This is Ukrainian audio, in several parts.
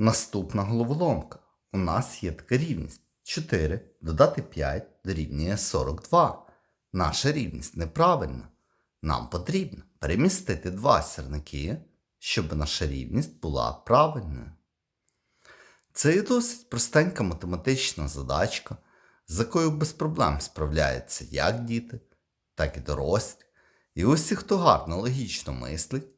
Наступна головоломка. У нас є така рівність. 4 додати 5 дорівнює 42. Наша рівність неправильна. Нам потрібно перемістити два сірники, щоб наша рівність була правильною. Це є досить простенька математична задачка, з якою без проблем справляються як діти, так і дорослі. І усі, хто гарно логічно мислить,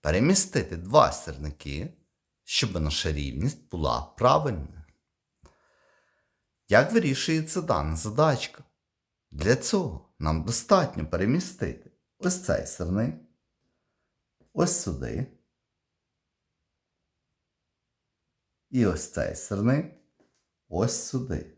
перемістити два сірники, щоб наша рівність була правильною. Як вирішується дана задачка? Для цього нам достатньо перемістити ось цей сирник, ось сюди. І ось цей сирник ось сюди.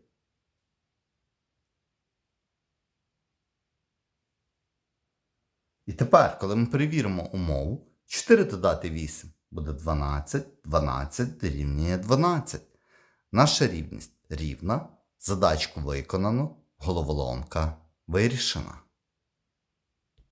І тепер, коли ми перевіримо умову, 4 додати 8 буде 12, 12 дорівнює 12. Наша рівність рівна, задачку виконано, головоломка вирішена.